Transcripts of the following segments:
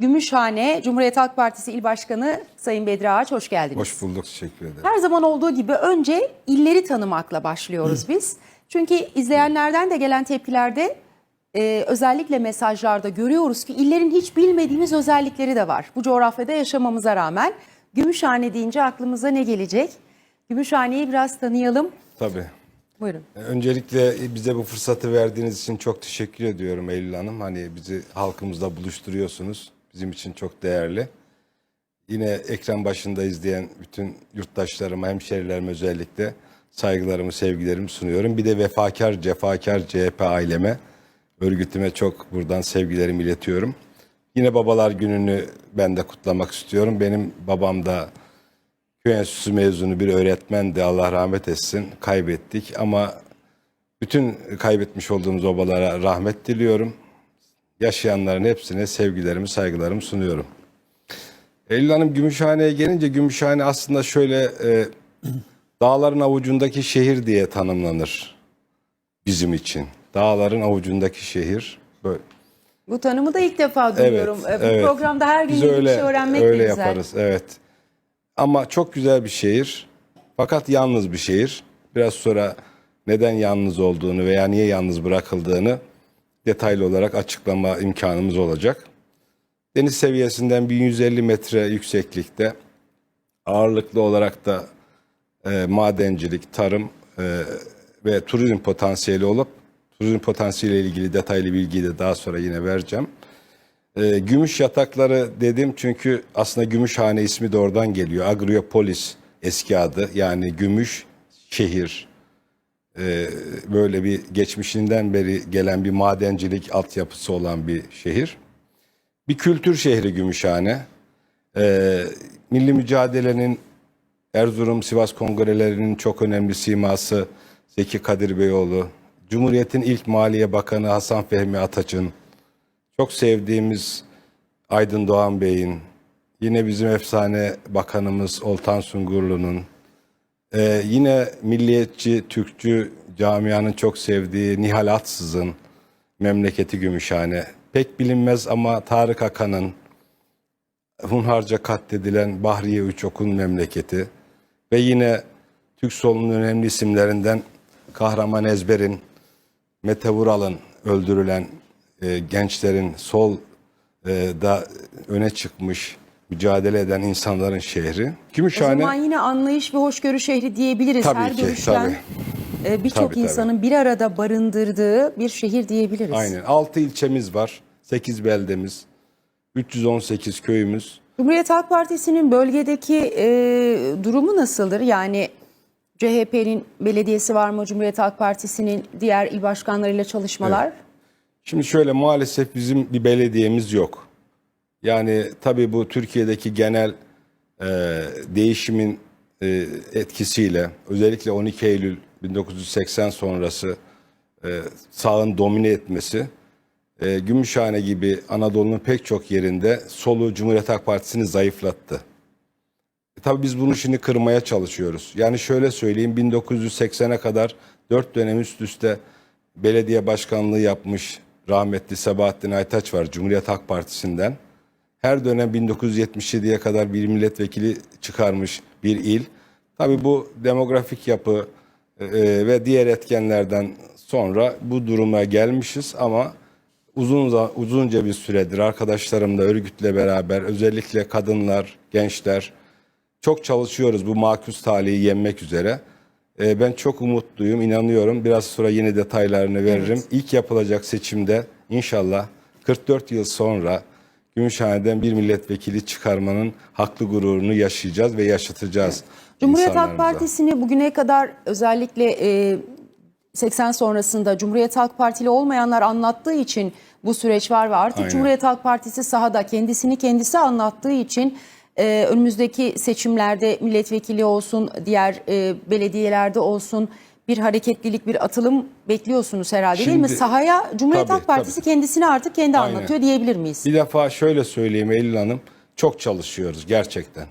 Gümüşhane Cumhuriyet Halk Partisi İl Başkanı Sayın Bedri Ağaç hoş geldiniz. Hoş bulduk, teşekkür ederim. Her zaman olduğu gibi önce illeri tanımakla başlıyoruz biz. Çünkü izleyenlerden de gelen tepkilerde e, özellikle mesajlarda görüyoruz ki illerin hiç bilmediğimiz özellikleri de var. Bu coğrafyada yaşamamıza rağmen Gümüşhane deyince aklımıza ne gelecek? Gümüşhane'yi biraz tanıyalım. Tabii. Buyurun. Öncelikle bize bu fırsatı verdiğiniz için çok teşekkür ediyorum Eylül Hanım. Hani bizi halkımızla buluşturuyorsunuz. Bizim için çok değerli. Yine ekran başında izleyen bütün yurttaşlarıma, hemşerilerime özellikle saygılarımı, sevgilerimi sunuyorum. Bir de vefakar, cefakar CHP aileme, örgütüme çok buradan sevgilerimi iletiyorum. Yine Babalar Günü'nü ben de kutlamak istiyorum. Benim babam da Köy Enstitüsü mezunu bir öğretmendi. Allah rahmet etsin. Kaybettik ama bütün kaybetmiş olduğumuz babalara rahmet diliyorum. Yaşayanların hepsine sevgilerimi, saygılarımı sunuyorum. Eylül Hanım Gümüşhane'ye gelince Gümüşhane aslında şöyle e, dağların avucundaki şehir diye tanımlanır bizim için. Dağların avucundaki şehir böyle. Bu tanımı da ilk defa duyuyorum. E, Bu evet. programda her gün Biz yeni bir öyle, şey öğrenmek öyle güzel. yaparız, evet. Ama çok güzel bir şehir. Fakat yalnız bir şehir. Biraz sonra neden yalnız olduğunu veya niye yalnız bırakıldığını detaylı olarak açıklama imkanımız olacak. Deniz seviyesinden 1150 metre yükseklikte ağırlıklı olarak da e, madencilik, tarım e, ve turizm potansiyeli olup turizm potansiyeliyle ilgili detaylı bilgiyi de daha sonra yine vereceğim. E, gümüş yatakları dedim çünkü aslında Gümüşhane ismi de oradan geliyor. Agriopolis eski adı yani gümüş şehir. E, böyle bir geçmişinden beri gelen bir madencilik altyapısı olan bir şehir. Bir kültür şehri Gümüşhane. E, milli mücadelenin Erzurum Sivas kongrelerinin çok önemli siması Zeki Kadir Beyoğlu. Cumhuriyet'in ilk Maliye Bakanı Hasan Fehmi Ataç'ın çok sevdiğimiz Aydın Doğan Bey'in, yine bizim efsane bakanımız Oltan Sungurlu'nun, ee, yine milliyetçi, Türkçü camianın çok sevdiği Nihal Atsız'ın memleketi Gümüşhane. Pek bilinmez ama Tarık Akan'ın hunharca katledilen Bahriye Üçok'un memleketi ve yine Türk solunun önemli isimlerinden Kahraman Ezber'in, Mete Vural'ın öldürülen e, gençlerin sol e, da öne çıkmış mücadele eden insanların şehri. O Gümüşhane zaman yine anlayış ve hoşgörü şehri diyebiliriz. Tabii Her ki, görüşten e, birçok Tabii, insanın bir arada barındırdığı bir şehir diyebiliriz. aynen 6 ilçemiz var, 8 beldemiz, 318 köyümüz. Cumhuriyet Halk Partisi'nin bölgedeki e, durumu nasıldır? Yani CHP'nin belediyesi var mı? Cumhuriyet Halk Partisi'nin diğer il başkanlarıyla çalışmalar? Şimdi şöyle maalesef bizim bir belediyemiz yok. Yani tabii bu Türkiye'deki genel e, değişimin e, etkisiyle özellikle 12 Eylül 1980 sonrası e, sağın domine etmesi e, Gümüşhane gibi Anadolu'nun pek çok yerinde solu Cumhuriyet Halk Partisi'ni zayıflattı. E, tabii biz bunu şimdi kırmaya çalışıyoruz. Yani şöyle söyleyeyim 1980'e kadar 4 dönem üst üste belediye başkanlığı yapmış rahmetli Sabahattin Aytaç var Cumhuriyet Halk Partisi'nden. Her dönem 1977'ye kadar bir milletvekili çıkarmış bir il. Tabii bu demografik yapı e, e, ve diğer etkenlerden sonra bu duruma gelmişiz ama uzun uzunca bir süredir arkadaşlarımla örgütle beraber özellikle kadınlar, gençler çok çalışıyoruz bu makus talihi yenmek üzere. Ee, ben çok umutluyum, inanıyorum. Biraz sonra yine detaylarını veririm. İlk yapılacak seçimde inşallah 44 yıl sonra Gümüşhane'den bir milletvekili çıkarmanın haklı gururunu yaşayacağız ve yaşatacağız. Cumhuriyet Halk. Partisi'ni bugüne kadar özellikle e, 80 sonrasında Cumhuriyet Halk Partili olmayanlar anlattığı için bu süreç var ve artık Aynen. Cumhuriyet Halk Partisi sahada kendisini kendisi anlattığı için e, önümüzdeki seçimlerde milletvekili olsun, diğer e, belediyelerde olsun bir hareketlilik, bir atılım bekliyorsunuz herhalde değil mi? Şimdi- Sahaya Cumhuriyet Tabii, Halk Partisi tabii. kendisini artık kendi Aynen. anlatıyor diyebilir miyiz? Bir defa şöyle söyleyeyim Eylül Hanım. Çok çalışıyoruz gerçekten.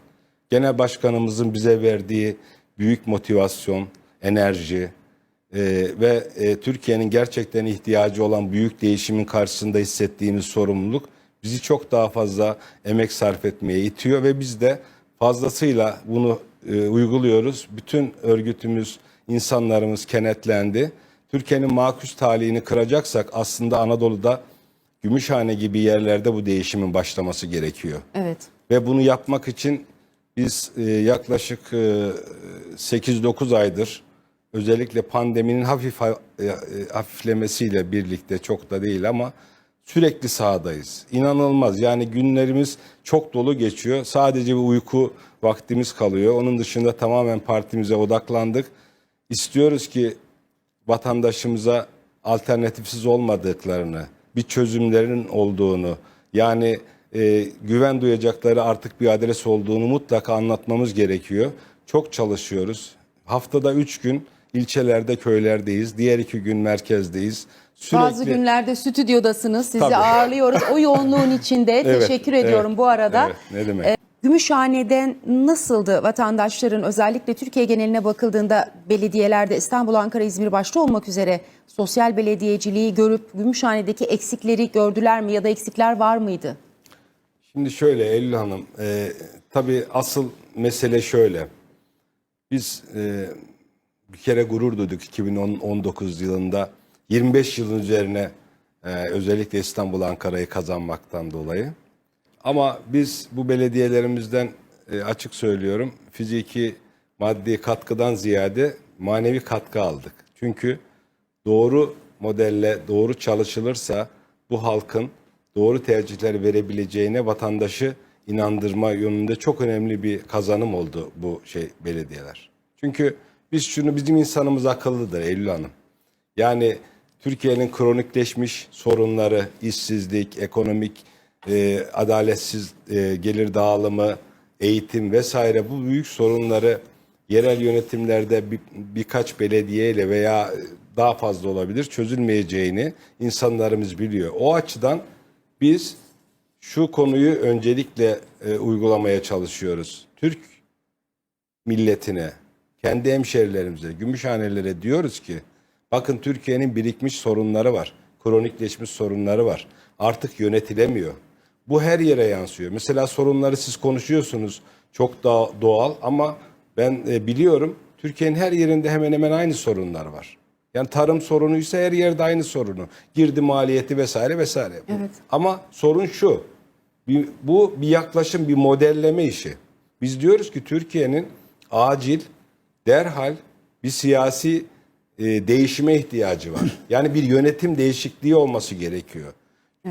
Genel başkanımızın bize verdiği büyük motivasyon, enerji e, ve e, Türkiye'nin gerçekten ihtiyacı olan büyük değişimin karşısında hissettiğimiz sorumluluk bizi çok daha fazla emek sarf etmeye itiyor ve biz de fazlasıyla bunu e, uyguluyoruz. Bütün örgütümüz, insanlarımız kenetlendi. Türkiye'nin makus talihini kıracaksak aslında Anadolu'da Gümüşhane gibi yerlerde bu değişimin başlaması gerekiyor. Evet. Ve bunu yapmak için biz e, yaklaşık e, 8-9 aydır özellikle pandeminin hafif ha- e, e, hafiflemesiyle birlikte çok da değil ama sürekli sahadayız. İnanılmaz yani günlerimiz çok dolu geçiyor. Sadece bir uyku vaktimiz kalıyor. Onun dışında tamamen partimize odaklandık. İstiyoruz ki vatandaşımıza alternatifsiz olmadıklarını, bir çözümlerin olduğunu, yani e, güven duyacakları artık bir adres olduğunu mutlaka anlatmamız gerekiyor. Çok çalışıyoruz. Haftada üç gün ilçelerde, köylerdeyiz. Diğer iki gün merkezdeyiz. Sürekli... Bazı günlerde stüdyodasınız. Sizi Tabii. ağırlıyoruz. O yoğunluğun içinde Evet, teşekkür ediyorum evet, bu arada. evet. Ne demek? Gümüşhane'den nasıldı vatandaşların özellikle Türkiye geneline bakıldığında belediyelerde İstanbul, Ankara, İzmir başta olmak üzere sosyal belediyeciliği görüp Gümüşhane'deki eksikleri gördüler mi ya da eksikler var mıydı? Şimdi şöyle Eylül Hanım, e, tabii asıl mesele şöyle. Biz e, bir kere gurur duyduk 2019 yılında 25 yılın üzerine e, özellikle İstanbul Ankara'yı kazanmaktan dolayı. Ama biz bu belediyelerimizden e, açık söylüyorum fiziki maddi katkıdan ziyade manevi katkı aldık. Çünkü doğru modelle doğru çalışılırsa bu halkın doğru tercihler verebileceğine vatandaşı inandırma yönünde çok önemli bir kazanım oldu bu şey belediyeler. Çünkü biz şunu bizim insanımız akıllıdır Eylül Hanım. Yani Türkiye'nin kronikleşmiş sorunları, işsizlik, ekonomik e, adaletsiz e, gelir dağılımı, eğitim vesaire bu büyük sorunları yerel yönetimlerde bir, birkaç belediyeyle veya daha fazla olabilir çözülmeyeceğini insanlarımız biliyor. O açıdan biz şu konuyu öncelikle e, uygulamaya çalışıyoruz. Türk milletine, kendi hemşerilerimize, gümüşhanelere diyoruz ki bakın Türkiye'nin birikmiş sorunları var. Kronikleşmiş sorunları var. Artık yönetilemiyor. Bu her yere yansıyor. Mesela sorunları siz konuşuyorsunuz. Çok daha doğal ama ben e, biliyorum Türkiye'nin her yerinde hemen hemen aynı sorunlar var. Yani tarım sorunuysa her yerde aynı sorunu. Girdi maliyeti vesaire vesaire. Evet. Ama sorun şu. Bir- bu bir yaklaşım, bir modelleme işi. Biz diyoruz ki Türkiye'nin acil, derhal bir siyasi e, değişime ihtiyacı var. Yani bir yönetim değişikliği olması gerekiyor.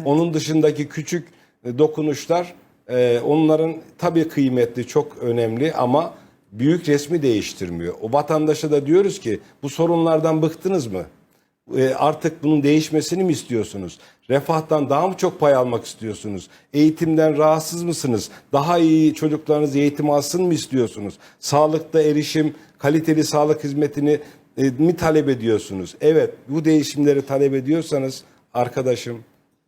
Onun dışındaki küçük e, dokunuşlar e, onların tabii kıymetli, çok önemli ama büyük resmi değiştirmiyor. O vatandaşa da diyoruz ki bu sorunlardan bıktınız mı? E, artık bunun değişmesini mi istiyorsunuz? Refahtan daha mı çok pay almak istiyorsunuz? Eğitimden rahatsız mısınız? Daha iyi çocuklarınız eğitim alsın mı istiyorsunuz? Sağlıkta erişim, kaliteli sağlık hizmetini e, mi talep ediyorsunuz? Evet, bu değişimleri talep ediyorsanız arkadaşım,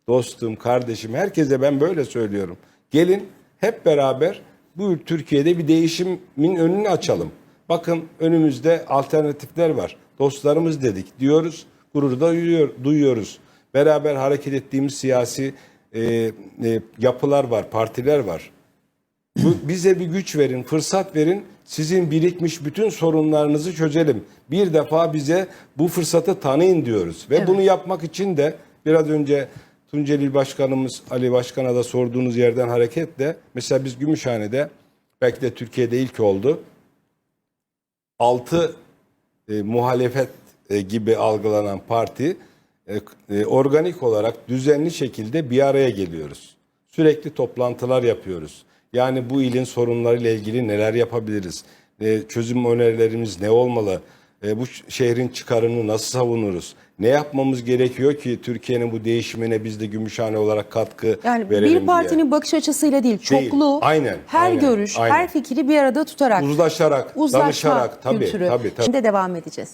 dostum, kardeşim, herkese ben böyle söylüyorum. Gelin hep beraber bu Türkiye'de bir değişimin önünü açalım. Bakın önümüzde alternatifler var. Dostlarımız dedik diyoruz, gurur da duyuyor- duyuyoruz. Beraber hareket ettiğimiz siyasi e, e, yapılar var, partiler var. Bu, bize bir güç verin, fırsat verin. Sizin birikmiş bütün sorunlarınızı çözelim. Bir defa bize bu fırsatı tanıyın diyoruz. Ve bunu yapmak için de biraz önce Tunceli Başkanımız Ali Başkan'a da sorduğunuz yerden hareketle mesela biz Gümüşhane'de belki de Türkiye'de ilk oldu. 6 e, muhalefet e, gibi algılanan parti e, e, organik olarak düzenli şekilde bir araya geliyoruz. Sürekli toplantılar yapıyoruz. Yani bu ilin sorunlarıyla ilgili neler yapabiliriz? E, çözüm önerilerimiz ne olmalı? E, bu şehrin çıkarını nasıl savunuruz? Ne yapmamız gerekiyor ki Türkiye'nin bu değişimine biz de Gümüşhane olarak katkı Yani verelim bir diye? parinin bakış açısıyla değil, çoklu, Aynen, her aynen, görüş, aynen. her fikri bir arada tutarak Uzlaşarak, uzlaşma danışarak tabii kültürü. tabii tabii. Şimdi devam edeceğiz.